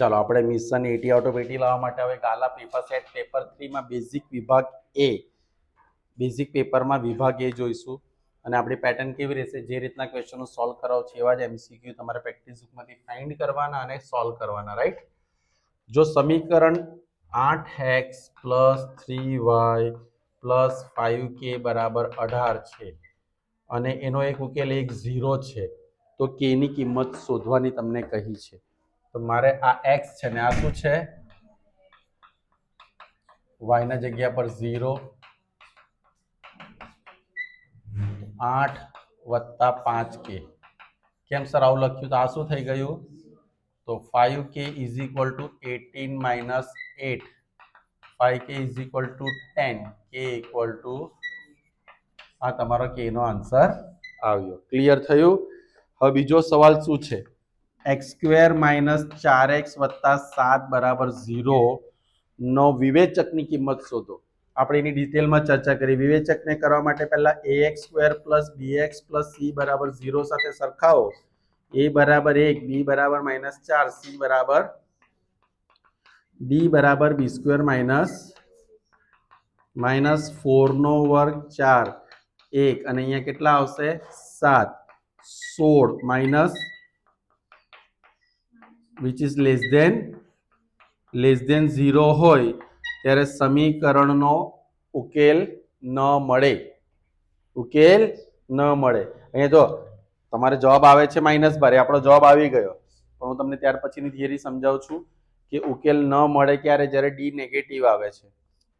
ચાલો, આપણે mission at out લાવવા માટે હવે ગાલા પેપર સેટ પેપર થ્રીમાં બેઝિક વિભાગ એ બેઝિક પેપરમાં વિભાગ એ જોઈશું. અને આપણી પેટર્ન કેવી રહેશે? જે રીતના ક્વેશ્ચનો સોલ્વ કરાવો છે, એવા જ એમસીક્યુ તમારે પ્રેક્ટિસ બુકમાંથી ફાઇન્ડ કરવાના અને સોલ્વ કરવાના રાઈટ જો સમીકરણ આઠ x plus three y plus five k બરાબર અઢાર છે અને એનો એક ઉકેલ એક ઝીરો છે, તો કેની કિંમત શોધવાની તમને કહી છે. તો મારે આ એક્સ છે ને આ શું છે? વાયના જગ્યા પર ઝીરો આઠ વત્તા પાંચ કે કેમ સર આવું લખ્યું? તો આ શું થઈ ગયું? તો five k is equal to eighteen minus eight five k is equal to ten k equal to આ તમારો કેનો આન્સર આવ્યો. ક્લિયર થયું? હવે બીજો સવાલ શું છે? એક્સ સ્ક્વેર માઇનસ ચાર એક્સ વત્તા સાત બરાબર ઝીરો નો વિવેચકની કિંમત શોધો. આપણે એની ડિટેલમાં ચર્ચા કરી. વિવેચકને કરવા માટે પહેલાં a x square plus b x plus c બરાબર ઝીરો સાથે સરખાવો. એ બરાબર એક, બી બરાબર માઇનસ ચાર, સી બરાબર બી બરાબર બી સ્ક્વેર માઇનસ માઇનસ ફોરનો વર્ગ ચાર. એક. અને અહીંયા કેટલા આવશે? સાત. સોળ minus which is less than less than zero હોય, ત્યારે સમીકરણનો ઉકેલ ન મળે. ઉકેલ ન મળે. અહીંયા જો, તમારે જવાબ આવે છે માઇનસ બાર આપણો જવાબ આવી ગયો. પણ હું તમને ત્યાર પછીની થિયરી સમજાવું છું કે ઉકેલ ન મળે ક્યારે? જ્યારે ડી નેગેટિવ આવે છે.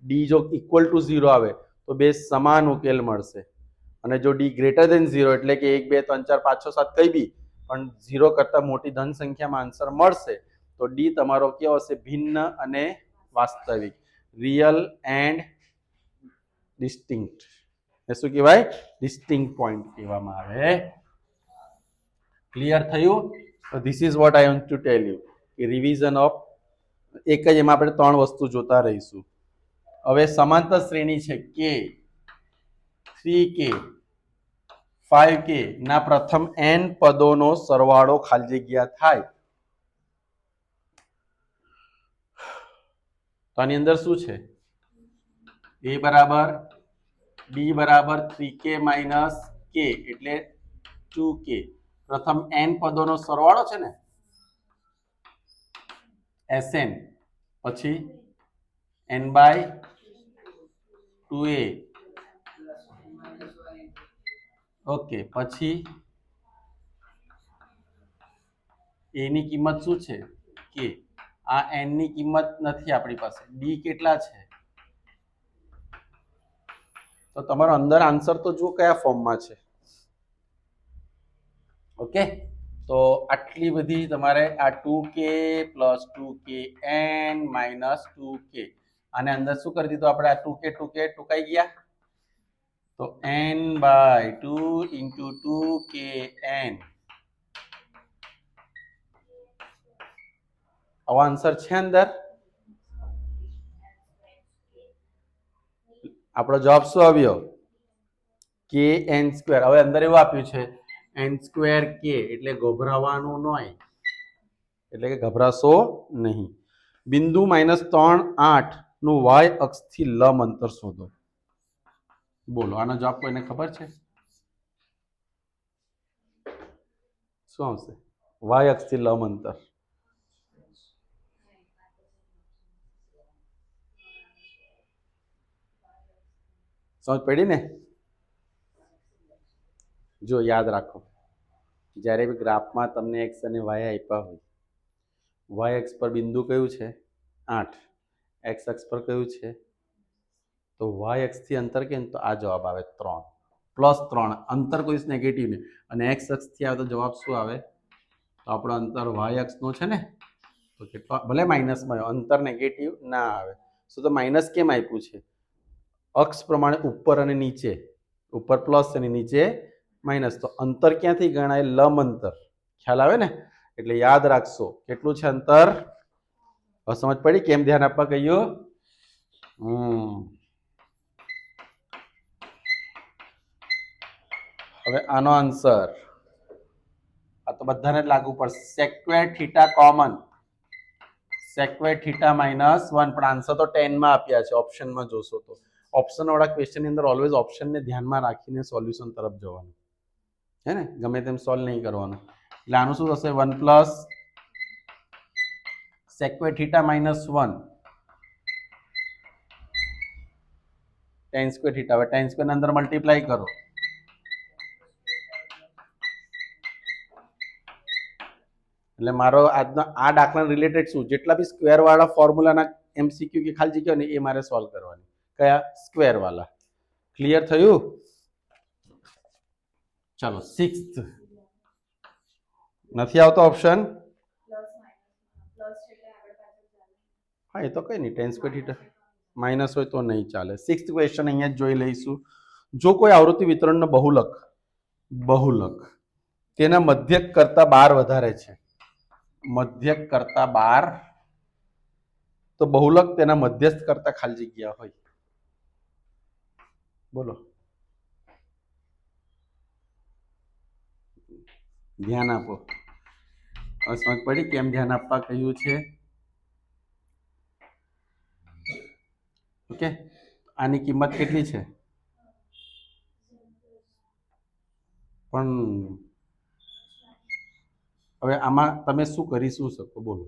ડી જો ઇક્વલ ટુ ઝીરો આવે, તો બે સમાન ઉકેલ મળશે. અને જો ડી ગ્રેટર દેન ઝીરો એટલે કે એક, બે, ત્રણ, ચાર, પાંચ, છ, સાત, કઈ બી પણ ઝીરો કરતાં મોટી ધન સંખ્યામાં આન્સર મળશે, તો ડી તમારો કેવો હશે? ભિન્ન અને વાસ્તવિક. રિયલ એન્ડ ડિસ્ટિંક્ટ એ શું કહેવાય? ડિસ્ટિંગ પોઈન્ટ કહેવામાં આવે. ક્લિયર થયું? તો this is what I want to tell you કે રિવિઝન ઓફ એક જ એમાં આપણે ત્રણ વસ્તુ જોતા રહીશું. હવે સમાંતર શ્રેણી છે કે થ્રી કે ફાઈવ કે ના પ્રથમ એન પદોનો સરવાળો ખાલી જગ્યા થાય. તો આની અંદર શું છે? એ બરાબર બી બરાબર થ્રી કે માઇનસ કે એટલે ટુ કે પ્રથમ એન પદોનો સરવાળો છે ને? એસએન પછી n by two a okay, પછી એની કિંમત શું છે? કે આ એનની કિંમત નથી આપણી પાસે. ડી કેટલા છે? તો તમારો અંદર આન્સર તો જુઓ કયા ફોર્મમાં છે. ઓકે? તો આટલી બધી તમારે આ two k plus two k n minus two k આને અંદર શું કરી દીધું? આપણે આ ટુ કે ટુ કે ટૂંકાઈ ગયા. તો n by two into two k n આવો આન્સર છે અંદર? આપણો જવાબ શું આવ્યો? કે એન સ્ક્વેર હવે અંદર એવું આપ્યું છે એન સ્ક્વેર કે એટલે ગભરાવાનું નહીં એટલે કે ગભરાશો નહીં. બિંદુ માઇનસ ત્રણ આઠનું વાય અક્ષથી લંબ અંતર શોધો. બોલો, આનો જવાબ કોઈને ખબર છે? શું આવશે? વાય અક્ષથી લંબ અંતર સમજ પડી ને? જો યાદ રાખો, જ્યારે બી ગ્રાફમાં તમને એક્સ અને વાય આપ્યા હોય વાય એક્સ પર બિંદુ કયું છે? આઠ. એક્સ અક્ષ પર કયું છે? તો વાય એક્સથી અંતર કે તો આ જવાબ આવે ત્રણ. પ્લસ ત્રણ. અંતર કોઈ નેગેટિવ ને અને એક્સ અક્ષથી આવે તો જવાબ શું આવે? તો આપણો અંતર વાય અક્ષનો છે ને? તો કેટલો ભલે માઇનસમાં અંતર નેગેટિવ ના આવે. શું તો માઇનસ કેમ આપ્યું છે? અક્ષ પ્રમાણે ઉપર અને નીચે. ઉપર પ્લસ અને નીચે માઇનસ તો અંતર ક્યાંથી ગણાય? લંબ અંતર. ખ્યાલ આવે ને? એટલે યાદ રાખશો. કેટલું છે અંતર? સમજ પડી? કેમ ધ્યાન આપવા કહ્યું? હમ. હવે આનો આન્સર આ તો બધાને જ લાગુ પડશે. Square theta common sec theta minus one પણ આન્સર તો ટેનમાં આપ્યા છે. ઓપ્શનમાં જોશો તો. ઓપ્શન વાળા ક્વેશ્ચનની અંદર ઓલવેઝ ઓપ્શનને ધ્યાનમાં રાખીને સોલ્યુશન તરફ જવાનું. હે ને? ગમે તેમ સોલ્વ નહીં કરવાનું. એટલે આનું શું થશે? One plus sec theta minus one tan square theta હવે ટેન સ્ક્વેર અંદર મલ્ટીપ્લાય કરો. એટલે મારો આજનો આ દાખલા રિલેટેડ શું? જેટલા બી સ્ક્વેર વાળા ફોર્મ્યુલાના એમસીક્યુ કે ખાલી જગ્યા ને, એ મારે સોલ્વ કરવાની. કયા? સ્ક્વેર વાળા. ક્લિયર થયું? ચાલો સિક્સ નથી આવતો ઓપ્શન હા, એ તો કઈ નહીં. ટેન સ્ક્વેર થીટા માઇનસ હોય તો નહીં ચાલે. સિક્સ ક્વેશ્ચન અહીંયા જોઈ લઈશું. જો કોઈ આવૃત્તિ વિતરણનો બહુલક બહુલક. તેના મધ્યક કરતા બાર વધારે છે. મધ્યક કરતા બાર, તો બહુલક તેના મધ્યસ્થ કરતા ખાલી જગ્યા હોય. બોલો. ધ્યાન આપો. સમજ પડી કેમ ધ્યાન આપવા કહ્યું છે? ઓકે? આની કિંમત કેટલી છે? પણ હવે આમાં તમે શું કરી, શું શકો? બોલો.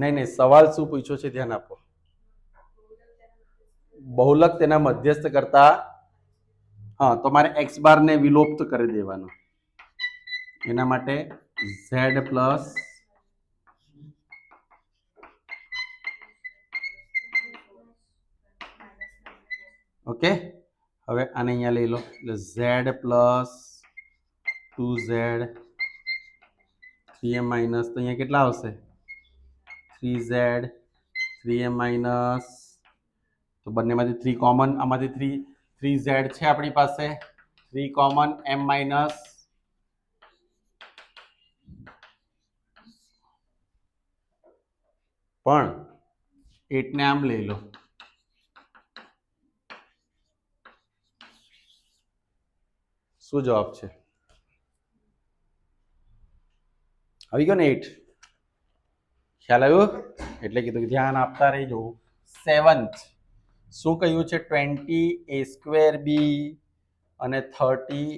નહીં નહીં, સવાલ શું પૂછ્યો છે ધ્યાન આપો. બહુલક તેના મધ્યસ્થ કરતા, હા તમારે એક્સ બારને વિલોપ્ત કરી દેવાનો. એના માટે ઝેડ પ્લસ ઓકે હવે આને અહીંયા લઈ લો. એટલે z plus two z three m minus તો અહીંયા કેટલા આવશે? Three z three m minus તો બંનેમાંથી થ્રી કોમન આમાંથી થ્રી થ્રી ઝેડ છે આપણી પાસે. થ્રી કોમન એમ માઇનસ પણ એટને આમ લઈ લો. શું જવાબ છે? આવી ગયો ને એટ ખ્યાલ આવ્યો? એટલે કીધું ધ્યાન આપતા રહેજો. સેવન્થ શું કહ્યું છે? ટ્વેન્ટી એ સ્ક્વેર બી અને થર્ટી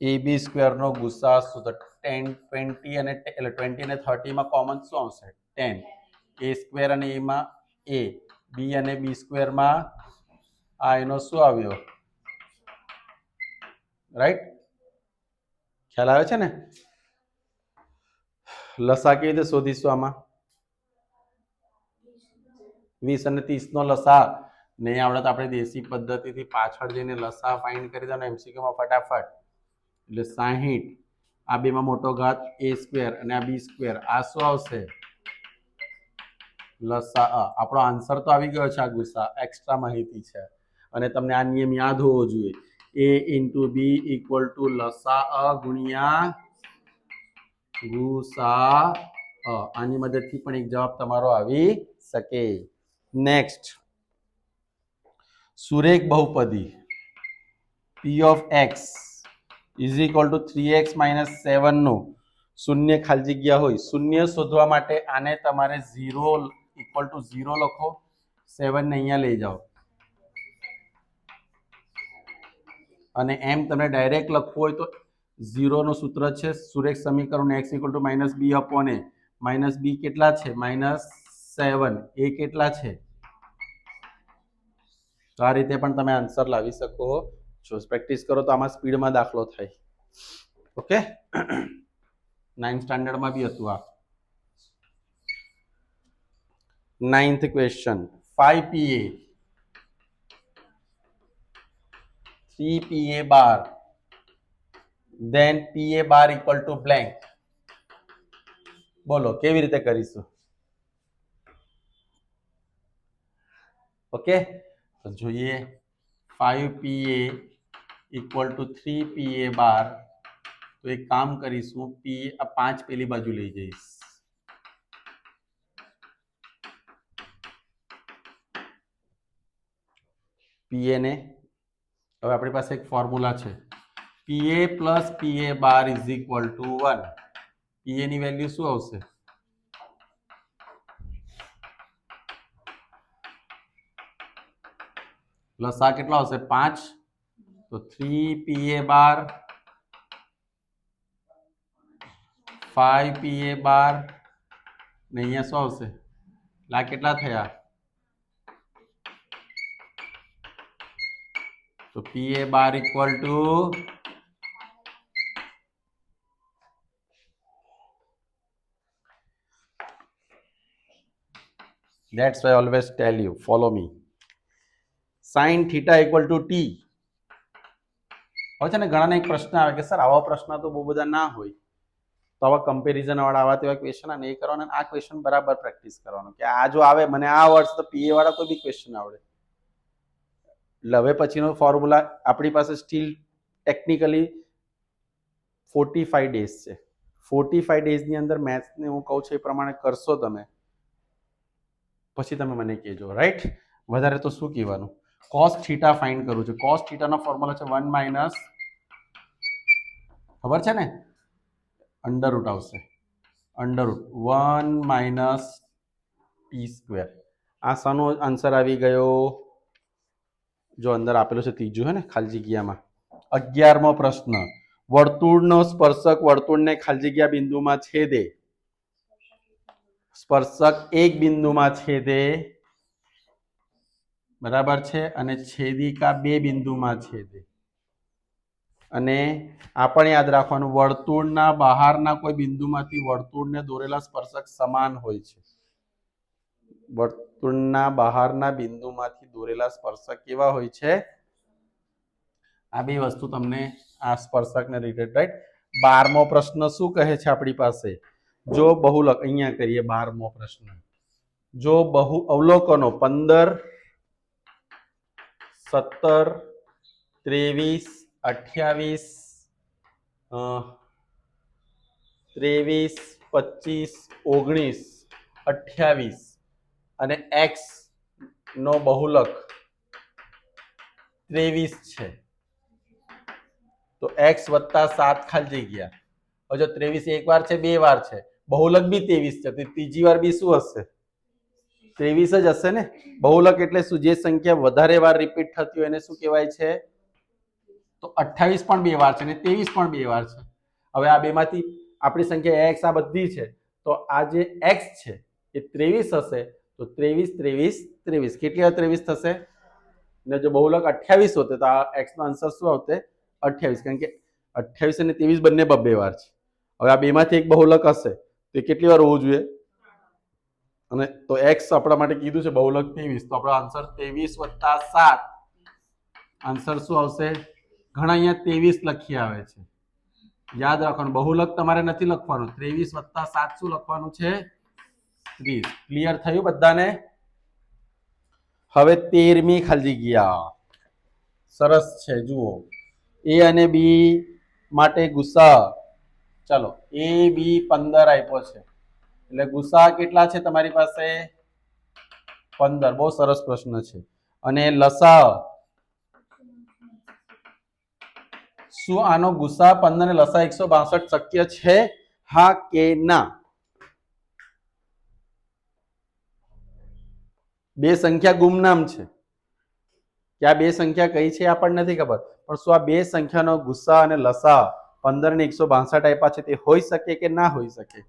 એ બી સ્ક્વેરનો ગુસ્સા શું તો ટેન ટ્વેન્ટી અને એટલે ટ્વેન્ટી અને થર્ટીમાં કોમન શું આવશે? ટેન એ સ્ક્વેર અને એમાં એ બી અને બી સ્ક્વેરમાં આ એનો શું આવ્યો? રાઈટ ખ્યાલ આવે છે ને? લસા કેવી રીતે શોધીશું આમાં? વીસ અને ત્રીસનો લસા. નહીં આવડે તો આપણે દેશી પદ્ધતિથી પાછળ જઈને લસા ફાઇન્ડ કરી દેવાનો એમસીક્યુમાં ફટાફટ. એટલે સાહીઠ, આ બેમાં મોટો ઘાત એ સ્ક્વેર અને આ બી સ્ક્વેર આ શું આવશે? લસા. અ. આપણો આન્સર તો આવી ગયો છે આ ગુસ્સા. એક્સ્ટ્રા માહિતી છે. અને તમને આ નિયમ યાદ હોવો જોઈએ. A into b equal to લસા અ ગુણ્યા ગુસા. આની મદદથી પણ એક જવાબ તમારો આવી શકે. નેક્સ્ટ સુરેખ બહુપદી. P of x is equal to three x minus સેવનનું શૂન્ય ખાલી જગ્યા હોય. શૂન્ય શોધવા માટે આને તમારે ઝીરો ઇક્વલ ટુ ઝીરો લખો. સેવનને અહીંયા લઈ જાઓ. અને એમ તમને ડાયરેક્ટ લખવું હોય તો ઝીરોનું સૂત્ર છે. સુરેખ સમીકરણ x equal to minus b upon a minus b કેટલા છે? માઇનસ સેવન એ કેટલા છે? તો આ રીતે પણ તમે આન્સર લાવી શકો છો પ્રેક્ટિસ કરો તો આમાં સ્પીડમાં દાખલો થાય. ઓકે નાઇન્થ સ્ટાન્ડર્ડમાં બી હતું આ. Ninth question five PA three PA bar then PA bar equal to blank. બોલો, કેવી રીતે કરીશું? ઓકે તો જોઈએ. 5PA equal to 3PA બાર તો એક કામ કરીશું. PA આ પાંચ પેલી બાજુ લઈ જઈશ. PA ને. હવે આપણી પાસે એક ફોર્મ્યુલા છે. PA plus P A bar is equal to one P A value शू आ प्लस आ के पाँच तो three P bar five PA bar नहीं है सौ से ला के तो PA bar equal to That's why I always tell you, follow me. Sin equal to t. હવે છે ને ઘણાને એક પ્રશ્ન આવે કે સર આવા પ્રશ્ન તો બહુ બધા ના હોય. તો આવા કમ્પેરિઝનવાળા આવા તેવા ક્વેશ્ચન નહીં કરવાના અને આ ક્વેશ્ચન બરાબર પ્રેક્ટિસ કરવાનું. કે આ જો આવે મને આ આવડશે તો પીએ વાળા કોઈ બી ક્વેશ્ચન આવડે. એટલે હવે પછીનો ફોર્મ્યુલા આપણી પાસે still technically forty five days છે. ફોર્ટી ફાઈવ ડેઝની અંદર મેથ્સને હું કહું છું એ પ્રમાણે કરશો તમે. પછી તમે મને કહેજો રાઈટ વધારે તો શું કહેવાનું? કોસ થીટા ફાઇન્ડ કરું છું. કોસ થીટાનો ફોર્મ્યુલા છે વન માઇનસ ખબર છે ને? અંડર રૂટ આવશે. Under root one minus t square આ શાનો આન્સર આવી ગયો. જો અંદર આપેલો છે ત્રીજું, હે ને? ખાલી જગ્યામાં. અગિયારમો પ્રશ્ન. વર્તુળનો સ્પર્શક વર્તુળને ખાલી જગ્યા બિંદુમાં છેદે. સ્પર્શક એક બિંદુમાં છેદે, બરાબર છે? અને છેદિકા બે બિંદુમાં છેદે. અને આ પણ યાદ રાખવાનું, વર્તુળના બહારના કોઈ બિંદુમાંથી વર્તુળને દોરેલા સ્પર્શક સમાન હોય છે. વર્તુળના બહારના બિંદુમાંથી દોરેલા સ્પર્શક કેવા હોય છે? આ બે વસ્તુ તમને આ સ્પર્શકને રિલેટેડ રાઈટ બારમો પ્રશ્ન શું કહે છે આપણી પાસે? જો બહુલક, અહીંયા કરીએ બારમો પ્રશ્ન. જો બહુ અવલોકનો, પંદર, સત્તર, ત્રેવીસ, અઠ્યાવીસ ત્રેવીસ, પચીસ, ઓગણીસ, અઠ્યાવીસ અને એક્સ નો બહુલક ત્રેવીસ છે. તો એક્સ વત્તા સાત ખાલી ગયા જો ત્રેવીસ એક વાર છે, બે વાર છે બહુલક બી ત્રેવીસ છે. તો ત્રીજી વાર બી શું હશે? ત્રેવીસ જ હશે ને? બહુલક એટલે શું? જે સંખ્યા વધારે વાર રિપીટ થતી હોય એને શું કહેવાય છે? તો અઠ્ઠાવીસ પણ બે વાર છે ને ત્રેવીસ પણ બે વાર છે. હવે આ બેમાંથી આપણી સંખ્યા એક્સ આ બધી છે. તો આ જે એક્સ છે, એ ત્રેવીસ હશે. તો ત્રેવીસ ત્રેવીસ ત્રેવીસ. કેટલી વાર ત્રેવીસ થશે? ને જો બહુલક અઠ્યાવીસ હોતે તો આ એક્સ નો આન્સર શું આવતે અઠ્યાવીસ કારણ કે અઠ્યાવીસ અને ત્રેવીસ બંને બબ્બે વાર છે. હવે આ બેમાંથી એક બહુલક હશે. તો કેટલી વાર હોવું જોઈએ? અને તો એક્સ આપણા માટે કીધું છે બહુલક ત્રેવીસ. તો આપણો આન્સર ત્રેવીસ વત્તા સાત. આન્સર શું આવશે? ઘણા અહીંયા ત્રેવીસ લખી આવે છે. યાદ રાખવાનું, બહુલક તમારે નથી લખવાનું. ત્રેવીસ વત્તા સાત શું લખવાનું છે? ત્રીસ. ક્લિયર થયું બધાને? હવે તેરમી ખાલી ગયા સરસ છે, જુઓ. એ અને બી માટે ગુસ્સા. ચાલો એ બી પંદર આપ્યો છે. એટલે ગુસ્સા કેટલા છે તમારી પાસે? પંદર, બહુ સરસ પ્રશ્ન છે. અને લસા શું આનો ગુસ્સા પંદર ને લસા એકસો બાસઠ શક્ય છે? હા કે ના? બે સંખ્યા ગુમનામ છે. કે આ બે સંખ્યા કઈ છે આપણને નથી ખબર. પણ શું આ બે સંખ્યાનો ગુસ્સા અને લસા પંદર ને એકસો બાસઠ આપ્યા છે, તે હોઈ શકે કે ના હોઈ શકે?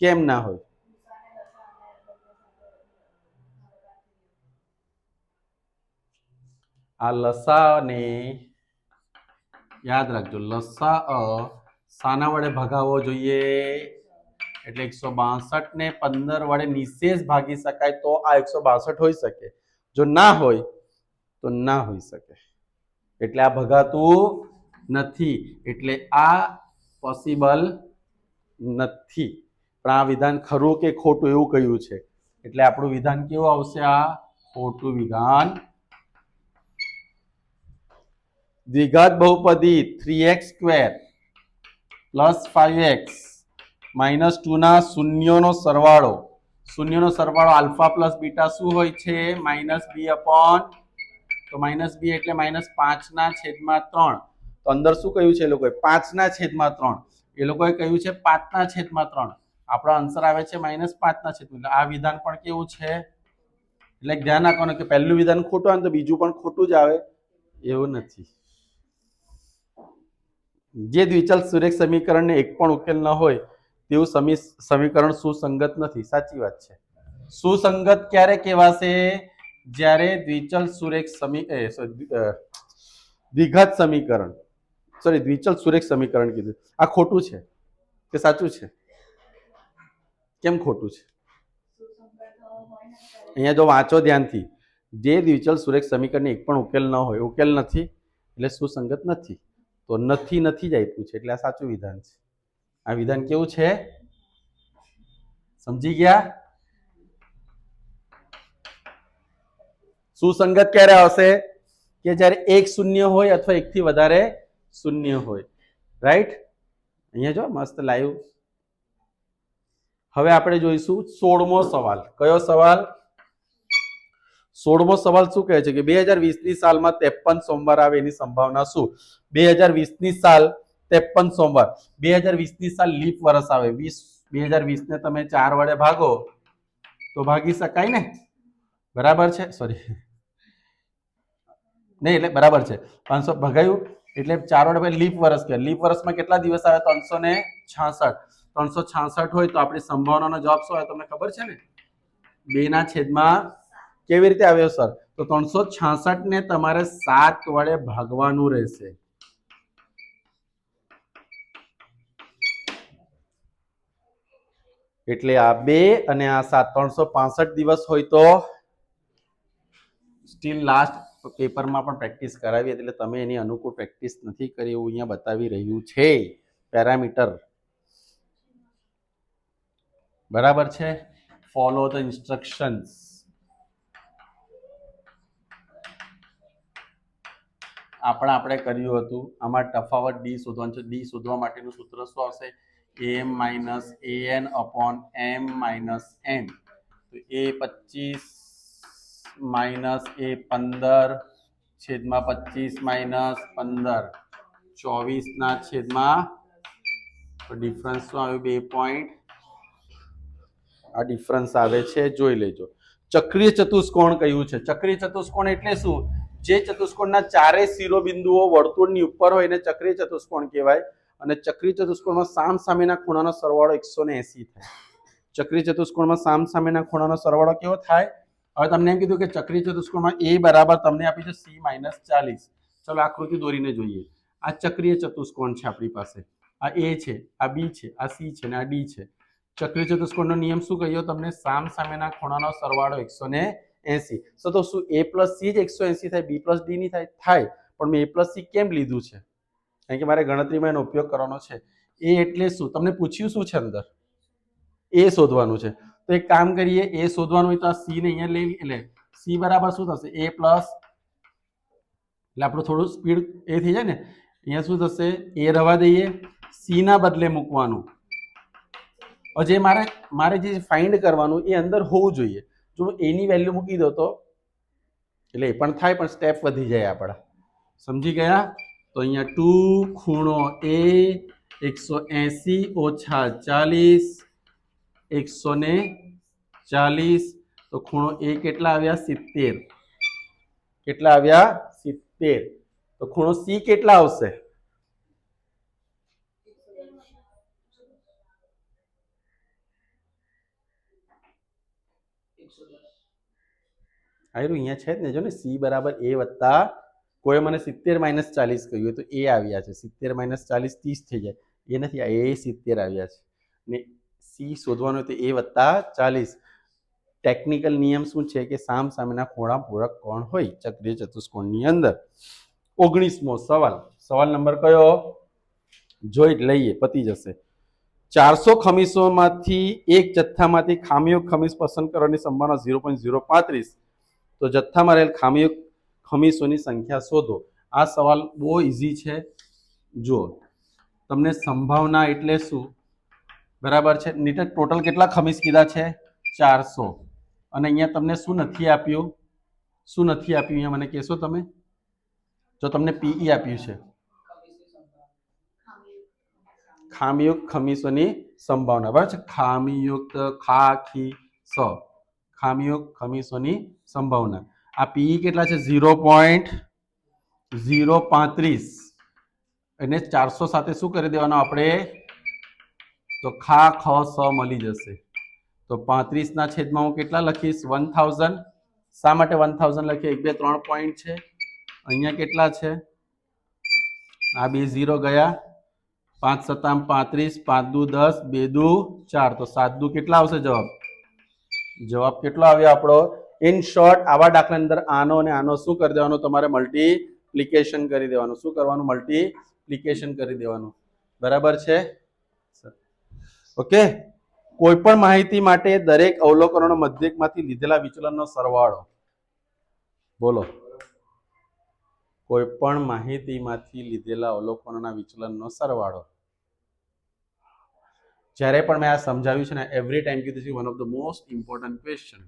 કેમ ના હોય? આ લસાને યાદ રાખજો લસા અ સાના વડે ભગાવવો જોઈએ. એટલે એકસો બાસઠ ને પંદર વડે નિશેષ ભાગી શકાય તો આ એકસો બાસઠ હોઈ શકે. જો ના હોય, તો ના હોઈ શકે. એટલે આ ભગાતું નથી. એટલે આ પોસિબલ નથી. પણ આ વિધાન ખરું કે ખોટું એવું કહ્યું છે? એટલે આપણું વિધાન કેવું આવશે? આ ખોટું વિધાન દ્વિઘાત બહુપદી three x square plus five x minus ટુના શૂન્યોનો સરવાળો. શૂન્યનો સરવાળો આલ્ફા પ્લસ બીટા શું હોય છે? માઇનસ બી અપોન તો માઇનસ બી એટલે માઇનસ પાંચના છેદમાં ત્રણ. તો અંદર શું કહ્યું છે એ લોકોએ? પાંચના છેદમાં ત્રણ. એ લોકોએ કહ્યું છે પાંચના છેદમાં ત્રણ. આપણો આન્સર આવે છે માઇનસ પાંચના છેદમાં. આ વિધાન પણ કેવું છે? એટલે ધ્યાન રાખવાનું કે પહેલું વિધાન ખોટું આવે તો બીજું પણ ખોટું જ આવે. એવું નથી. જે દ્વિચલ સુરેખ સમીકરણને એક પણ ઉકેલ ન હોય, તેવું સમી, સમીકરણ સુસંગત નથી. સાચી વાત છે. સુસંગત ક્યારે કહેવાશે? જ્યારે દ્વિચલ સુરેખ સમી દ્વિઘાત સમીકરણ. સોરી દ્વિચલ સુરેખ સમીકરણ કીધું. આ ખોટું છે કે સાચું છે? કેમ ખોટું છે? અહીંયા જો વાંચો ધ્યાનથી. જે દ્વિચલ સુરેખ સમીકરણ એક પણ ઉકેલ ન હોય, ઉકેલ નથી, એટલે સુસંગત નથી. તો નથી નથી જ આપ્યું છે, એટલે આ સાચું વિધાન છે. આ વિધાન કેવું છે? સમજી ગયા? સુસંગત ક્યારે આવશે? કે જ્યારે એક શૂન્ય હોય અથવા એકથી વધારે શૂન્ય હોય. રાઈટ અહીંયા જો, મસ્ત લાઈવ હવે આપણે જોઈશું સોળમો સવાલ. કયો સવાલ? સોળમો સવાલ શું કહે છે કે બે હજાર વીસની સાલમાં ત્રેપન સોમવાર આવે એની સંભાવના શું? બે હજાર વીસની સાલ ત્રેપન સોમવાર. બે હજાર વીસની સાલ લીપ વર્ષ આવે. વીસ, બે હજાર વીસને તમે ચાર વડે ભાગો તો ભાગી શકાય ને? બરાબર છે? સોરી નહીં, એટલે બરાબર છે. પાંચસો, ભગાયું. એટલે ચાર ભાઈ લીપ વર્ષ કે લીપ વર્ષમાં કેટલા દિવસ આવે? ત્રણસો ને છાસઠ. ત્રણસો છાસઠ હોય તો આપણી સંભાવનાનો જવાબ શું આવે તમને ખબર છે ને? બે ના છેદમાં કેવી રીતે આવ્યો, સર? તો ત્રણસો છાસઠ ને તમારે સાત વડે ભાગવાનું રહેશે. એટલે આ બે અને આ સાત ત્રણસો પાસઠ દિવસ હોય તો સ્ટીલ લાસ્ટ પેપરમાં પણ પ્રેક્ટિસ કરાવી એટલે તમે એની અનુકૂળ પ્રેક્ટિસ નથી કરી એવું અહીંયા બતાવી રહ્યું છે. પેરામીટર. બરાબર છે? ફોલો ધ ઇન્સ્ટ્રક્શન્સ આપણે આપણે કર્યું હતું. આમાં તફાવત ડી શોધવાનું છે. ડી શોધવા માટેનું સૂત્ર શું આવશે? M minus a n upon m minus n તો એ પચીસ માઇનસ એ પંદર છેદમાં પચીસ માઇનસ પંદર. ચોવીસના છેદમાં તો ડિફરન્સ શું આવ્યું? બે પોઈન્ટ આ ડિફરન્સ આવે છે, જોઈ લેજો. ચક્રીય ચતુષ્કોણ કયું છે? ચક્રીય ચતુષ્કોણ એટલે શું? જે ચતુષ્કોણના ચારે શિરોબિંદુઓ વર્તુળની ઉપર હોય એને ચક્રીય ચતુષ્કોણ કહેવાય. અને ચક્રીય ચતુષ્કોણમાં સામ સામેના ખૂણાનો સરવાળો એકસો ને થાય. ચક્રીય ચતુષ્કોણમાં સામ સામેના ખૂણાનો સરવાળો કેવો થાય? હવે તમને એમ કીધું કે ચક્રીય ચતુષ્કોણમાં એ બરાબર તમને આપી છે સી માઇનસ ચાલીસ. ચલો આકૃતિ દોરીને જોઈએ. આ ચક્રીય ચતુષ્કોણ છે આપણી પાસે. આ એ છે, આ બી છે, આ સી છે ને આ ડી છે. ચક્રીય ચતુષ્કોણનો નિયમ શું કહ્યો? તમને સામ સામેના ખૂણાનો સરવાળો એકસો ને એસી તો શું એ પ્લસ સી જ એકસો એસી થાય, બી પ્લસ ડી ની થાય? થાય. પણ મેં એ પ્લસ સી કેમ લીધું છે? કારણ કે મારે ગણતરીમાં એનો ઉપયોગ કરવાનો છે. એ એટલે શું? તમને પૂછ્યું શું છે અંદર? એ શોધવાનું છે. તો એક કામ કરીએ, એ શોધવાનું હોય તો આ સી ને અહીંયા લઈ એટલે સી બરાબર શું થશે? એ પ્લસ એટલે આપણું થોડું સ્પીડ એ થઈ જાય ને, અહીંયા શું થશે? એ રવા દઈએ. સી ના બદલે મૂકવાનું. જે મારે મારે જે ફાઇન્ડ કરવાનું એ અંદર હોવું જોઈએ. જો એની વેલ્યુ મૂકી દો તો, એટલે એ પણ થાય, પણ સ્ટેપ વધી જાય આપણા. સમજી ગયા? તો અહીંયા ટુ ખૂણો એ એકસો એંસી ઓછા ચાલીસ એકસો ને ચાલીસ. તો ખૂણો એ કેટલા આવ્યા? સિત્તેર. કેટલા આવ્યા? સિત્તેર. તો ખૂણો સી કેટલા આવશે? આવ્યું અહીંયા છે જ ને. જો ને, સી બરાબર એ વત્તા કોઈ મને સિત્તેર માઇનસ ચાલીસ કહ્યું હોય તો એ આવ્યા છે. સિત્તેર માઇનસ ચાલીસ ત્રીસ થઈ જાય. એ નથી, આ એ સિત્તેર આવ્યા છે. ને સી શોધવાનું તો એ વત્તા ચાલીસ. ટેકનિકલ નિયમ શું છે કે સામ સામેના ખૂણા પૂરક કોણ હોય? ચક્રીય ચતુષ્કોણની અંદર. ઓગણીસમો સવાલ. સવાલ નંબર કયો? જોઈ લઈએ, પતી જશે. ચારસો ખમીસોમાંથી એક જથ્થામાંથી ખામીયુક્ત ખમીસ પસંદ કરવાની સંભાવના ઝીરો પોઈન્ટ ઝીરો પાંત્રીસ. તો જથ્થામાં રહેલ ખામીયુક્ત ખમીસોની સંખ્યા શોધો. આ સવાલ બહુ ઇઝી છે. જુઓ. તમને સંભાવના એટલે શું? બરાબર છે? નીટે ટોટલ કેટલા ખમીસ કીધા છે? ચારસો. અને અહીંયા તમને શું નથી આપ્યું? શું નથી આપ્યું? અહીંયા મને કહેશો તમે? જો તમને પીઈ આપ્યું છે. ખામીયુક્ત ખમીસોની સંભાવના. બરાબર છે? ખામીયુક્ત ખા ખી સ ખામીયુક્ત ખમીસોની સંભાવના. આ પીઈ કેટલા છે? ઝીરો પોઈન્ટ ઝીરો પાંત્રીસ. એને ચારસો સાથે શું કરી દેવાનું? આપણે તો ખા, ખ, સ મળી જશે. તો પાંત્રીસના છેદમાં હું કેટલા લખીશ? One thousand. શા માટે વન થાઉઝન્ડ લખીએ? એક, બે, ત્રણ પોઈન્ટ છે. અહીંયા કેટલા છે? આ બે ઝીરો ગયા. પાંચ સત્તામ પાંત્રીસ, પાંચ દુ દસ, બે દુ ચાર. તો સાત દુ કેટલા આવશે જવાબ? જવાબ કેટલો આવ્યો આપણો? ઇન શોર્ટ આવા દાખલા અંદર આનો અને આનો શું કરી દેવાનું? તમારે મલ્ટીપ્લિકેશન કરી દેવાનું. શું કરવાનું? મલ્ટીપ્લિકેશન કરી દેવાનું. બરાબર છે? ઓકે? કોઈ પણ માહિતી માટે દરેક અવલોકનોનો મધ્યકમાંથી લીધેલા વિચલનનો સરવાળો. બોલો. કોઈ પણ માહિતીમાંથી લીધેલા અવલોકનોના વિચલનનો સરવાળો. જ્યારે પણ મેં આ સમજાવ્યું છે ને એવરી ટાઈમ કીધું છે one of the most important question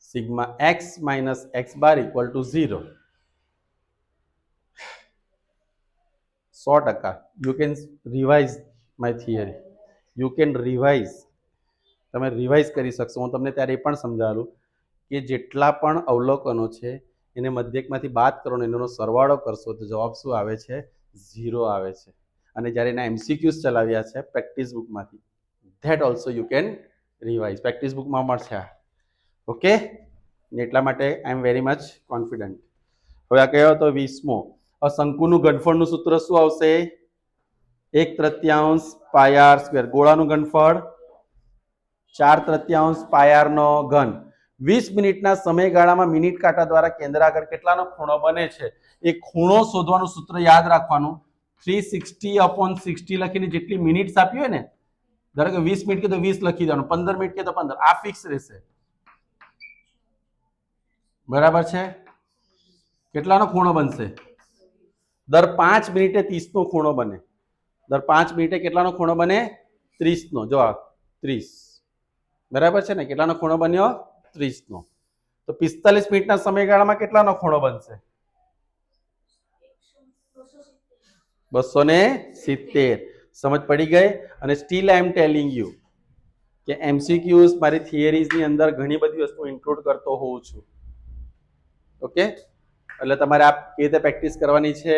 sigma x minus x bar equal to zero સો ટકા. You can revise my theory you can revise તમે રિવાઇઝ કરી શકશો. હું તમને ત્યારે એ પણ સમજાવું કે જેટલા પણ અવલોકનો છે, એને મધ્યકમાંથી બાદ કરો ને એનો સરવાળો કરશો, તો જવાબ શું આવે છે? ઝીરો આવે છે. અને જ્યારે એના એમસીક્યુઝ ચલાવ્યા છે practice બુકમાંથી that also you can revise practice બુકમાં મળશે આ. ઓકે ને એટલા માટે I am very much confident હવે આ કયો હતો? વીસમો. શંકુનું ઘનફળનું સૂત્ર શું આવશે એક તૃતીયાંશ પાયાર સ્ક્વેર ગોળાનું ઘનફળ ચાર તૃતીયાંશ પાયારનો ઘન વીસ મિનિટના સમયગાળામાં મિનિટ કાંટા દ્વારા કેન્દ્ર આગળ કેટલાનો ખૂણો બને છે? એ ખૂણો શોધવાનું સૂત્ર યાદ રાખવાનું. થ્રી સિક્સટી અપોન સિક્સટી લખીને જેટલી મિનિટ્સ આપી હોય ને, ધારો કે વીસ મિનિટ કે તો વીસ લખી દેવાનું. પંદર મિનિટ કે તો પંદર. આ ફિક્સ રહેશે. બરાબર છે? કેટલાનો ખૂણો બનશે? દર પાંચ મિનિટે ત્રીસનો ખૂણો બને. દર પાંચ મિનિટે કેટલાનો ખૂણો બને? ત્રીસનો. જો ત્રીસ. બરાબર છે ને? કેટલાનો ખૂણો બન્યો? ત્રીસનો. તો પિસ્તાલીસ મિનિટના સમયગાળામાં કેટલાનો ખૂણો બનશે? બસો ને સિત્તેર. સમજ પડી ગઈ? અને still I am telling you કે એમસીક્યુઝ મારી થિયરીઝની અંદર ઘણી બધી વસ્તુ ઇન્ક્લુડ કરતો હોઉં છું. ઓકે એટલે તમારે આ કેવી રીતે પ્રેક્ટિસ કરવાની છે.